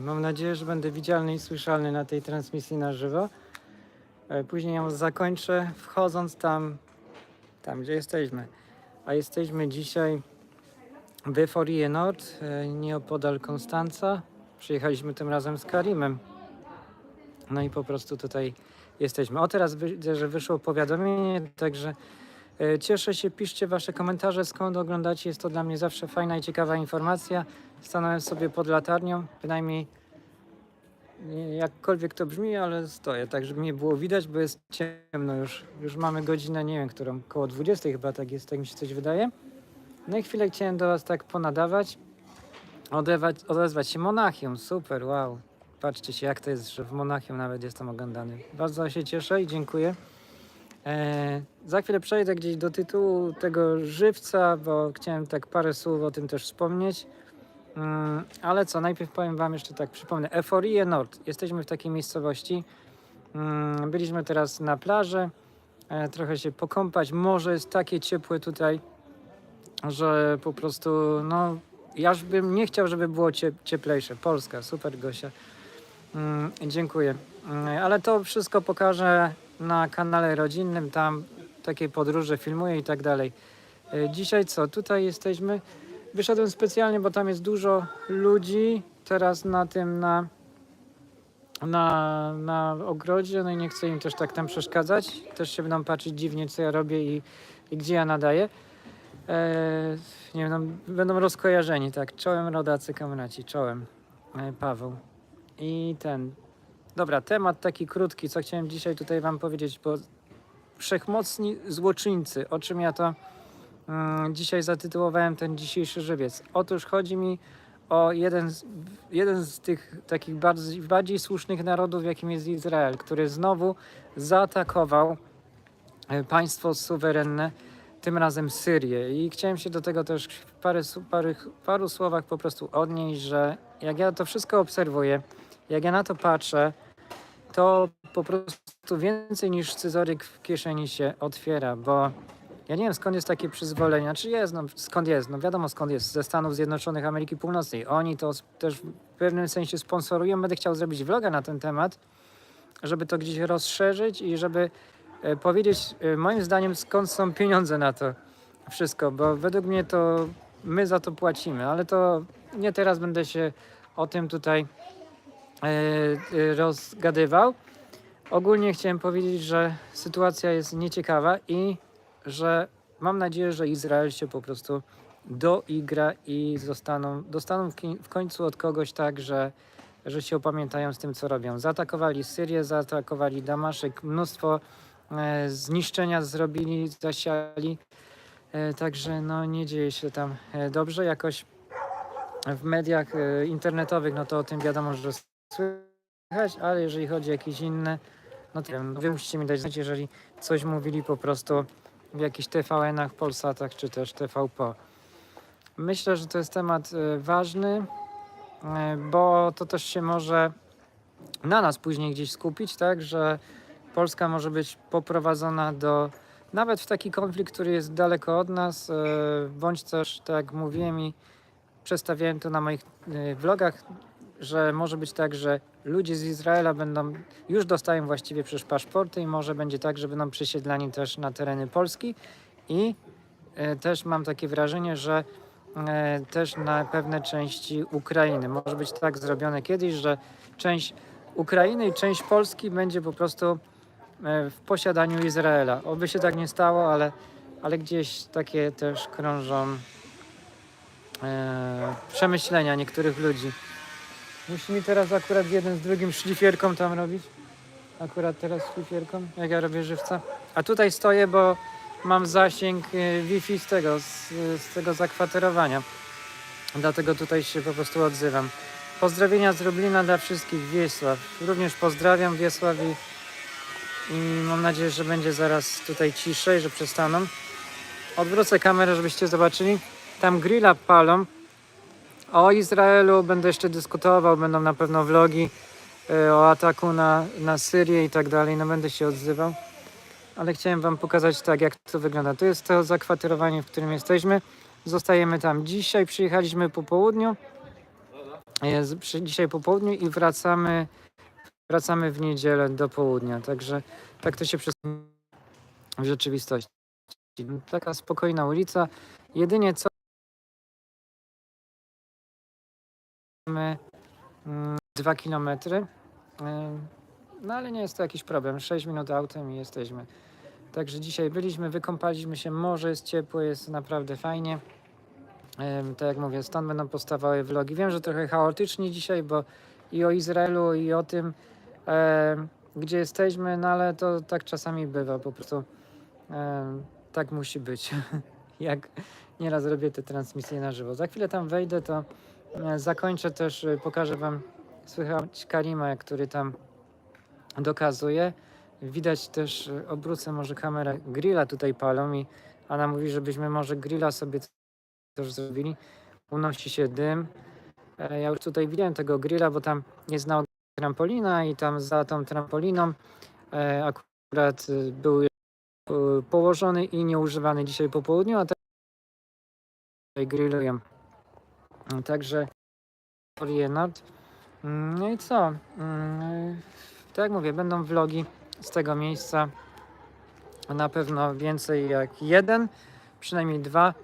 Mam nadzieję, że będę widzialny i słyszalny na tej transmisji na żywo. E, Później ją zakończę wchodząc tam, tam gdzie jesteśmy. A jesteśmy dzisiaj w Eforie Nord, e, nieopodal Konstanca. Przyjechaliśmy tym razem z Karimem. No i po prostu tutaj jesteśmy. O, teraz widzę, że wyszło powiadomienie, także e, cieszę się, piszcie wasze komentarze, skąd oglądacie. Jest to dla mnie zawsze fajna i ciekawa informacja. Stanąłem sobie pod latarnią, bynajmniej nie- jakkolwiek to brzmi, ale stoję, tak żeby nie było widać, bo jest ciemno już. Już mamy godzinę, nie wiem, którą, koło 20 chyba tak jest, tak mi się coś wydaje. No i chwilę chciałem do was tak ponadawać, odewać, odezwać się Monachium, super, wow. Patrzcie się, jak to jest, że w Monachium nawet jestem oglądany. Bardzo się cieszę i dziękuję. E, za chwilę przejdę gdzieś do tytułu tego żywca, bo chciałem tak parę słów o tym też wspomnieć. Mm, ale co, najpierw powiem Wam jeszcze tak, przypomnę. Eforie Nord. Jesteśmy w takiej miejscowości. Mm, byliśmy teraz na plaży, e, trochę się pokąpać. Morze jest takie ciepłe tutaj, że po prostu, no, ja bym nie chciał, żeby było cie, cieplejsze. Polska, super Gosia. Mm, dziękuję. Mm, ale to wszystko pokażę na kanale rodzinnym, tam takie podróże filmuję i tak dalej. E, Dzisiaj co? Tutaj jesteśmy. Wyszedłem specjalnie, bo tam jest dużo ludzi teraz na tym, na, na, na ogrodzie, no i nie chcę im też tak tam przeszkadzać. Też się będą patrzeć dziwnie, co ja robię i, i gdzie ja nadaję. E, nie wiem, będą rozkojarzeni, tak. Czołem rodacy kamraci, czołem. E, Paweł. I ten. Dobra, temat taki krótki, co chciałem dzisiaj tutaj wam powiedzieć, bo wszechmocni złoczyńcy, o czym ja to Mm, Dzisiaj zatytułowałem ten dzisiejszy żywiec. Otóż chodzi mi o jeden z, jeden z tych takich bardziej, bardziej słusznych narodów, jakim jest Izrael, który znowu zaatakował e, państwo suwerenne, tym razem Syrię. I chciałem się do tego też w parę, paru, paru słowach po prostu odnieść, że jak ja to wszystko obserwuję, jak ja na to patrzę, to po prostu więcej niż scyzoryk w kieszeni się otwiera, bo ja nie wiem skąd jest takie przyzwolenie, czy jest, no skąd jest, no wiadomo skąd jest, ze Stanów Zjednoczonych Ameryki Północnej. Oni to też w pewnym sensie sponsorują. Będę chciał zrobić vloga na ten temat, żeby to gdzieś rozszerzyć i żeby e, powiedzieć e, moim zdaniem skąd są pieniądze na to wszystko, bo według mnie to my za to płacimy, ale to nie teraz będę się o tym tutaj rozgadywał. Ogólnie chciałem powiedzieć, że sytuacja jest nieciekawa i że mam nadzieję, że Izrael się po prostu doigra i zostaną, dostaną w końcu od kogoś tak, że, że się opamiętają z tym, co robią. Zaatakowali Syrię, zaatakowali Damaszek, mnóstwo e, zniszczenia zrobili, zasiali. E, także no, nie dzieje się tam e, dobrze. Jakoś w mediach e, internetowych, no to o tym wiadomo, że słychać, ale jeżeli chodzi o jakieś inne, no to wiem, wy musicie mi dać znać, jeżeli coś mówili po prostu w jakichś TVN-ach, Polsatach czy też TVP. Myślę, że to jest temat e, ważny, e, bo to też się może na nas później gdzieś skupić, tak, że Polska może być poprowadzona do nawet w taki konflikt, który jest daleko od nas, e, bądź też, tak jak mówiłem i przedstawiałem to na moich vlogach, że może być tak, że ludzie z Izraela będą, już dostają właściwie przecież paszporty i może będzie tak, że będą przesiedlani też na tereny Polski i e, też mam takie wrażenie, że e, też na pewne części Ukrainy. Może być tak zrobione kiedyś, że część Ukrainy i część Polski będzie po prostu e, w posiadaniu Izraela. Oby się tak nie stało, ale, ale gdzieś takie też krążą e, przemyślenia niektórych ludzi. Musi mi teraz akurat jeden z drugim szlifierką tam robić. Akurat teraz szlifierką, jak ja robię żywca. A tutaj stoję, bo mam zasięg e, Wi-Fi z tego, z, z tego zakwaterowania. Dlatego tutaj się po prostu odzywam. Pozdrowienia z Lublina dla wszystkich, Wiesław. Również pozdrawiam Wiesław i, i mam nadzieję, że będzie zaraz tutaj ciszej, że przestaną. Odwrócę kamerę, żebyście zobaczyli. Tam grilla palą. O Izraelu będę jeszcze dyskutował, będą na pewno vlogi e, o ataku na, na Syrię i tak dalej. No będę się odzywał. Ale chciałem wam pokazać tak, jak to wygląda. To jest to zakwaterowanie, w którym jesteśmy. Zostajemy tam dzisiaj. Przyjechaliśmy po południu. jest dzisiaj po południu i wracamy, wracamy w niedzielę do południa. Także tak to się przedstawia w rzeczywistości. Taka spokojna ulica. Jedynie co mamy mm, dwa kilometry. Ym, No ale nie jest to jakiś problem. 6 minut autem i jesteśmy. Także dzisiaj byliśmy, wykąpaliśmy się, morze jest ciepłe, jest naprawdę fajnie. Em, Tak jak mówię, stąd będą powstawały vlogi. Wiem, że trochę chaotycznie dzisiaj, bo i o Izraelu, i o tym, em, gdzie jesteśmy, no ale to tak czasami bywa po prostu. tak musi być. jak nieraz robię te transmisje na żywo. Za chwilę tam wejdę, to e, zakończę też, e, pokażę Wam, słychać Karima, który tam dokazuje. Widać też, e, obrócę może kamerę, grilla tutaj palą i Anna mówi, żebyśmy może grilla sobie też zrobili. Unosi się dym. E, Ja już tutaj widziałem tego grilla, bo tam jest na trampolina i tam za tą trampoliną e, akurat e, był położony i nieużywany dzisiaj po południu, a teraz grillują. Także Nord. Mm, No i co? Mm, Tak jak mówię, będą vlogi z tego miejsca. Na pewno więcej jak jeden, przynajmniej dwa,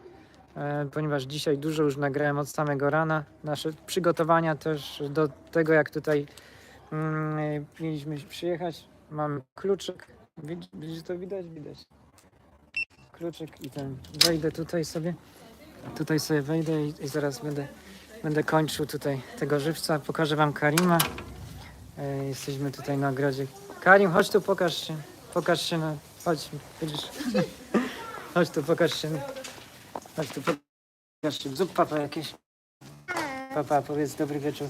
e, ponieważ dzisiaj dużo już nagrałem od samego rana. Nasze przygotowania też do tego, jak tutaj mm, mieliśmy przyjechać. Mam kluczyk. Widz- Widzisz to widać? Widać. Kluczyk i ten. Wejdę tutaj sobie. Tutaj sobie wejdę i, i zaraz będę, będę kończył tutaj tego żywca. Pokażę wam Karima. E, jesteśmy tutaj na ogrodzie. Karim, chodź tu, pokaż się. Pokaż się na... Chodź, widzisz? chodź tu, pokaż się. Chodź tu, pokaż się. Zrób papa jakieś. Papa, powiedz dobry wieczór.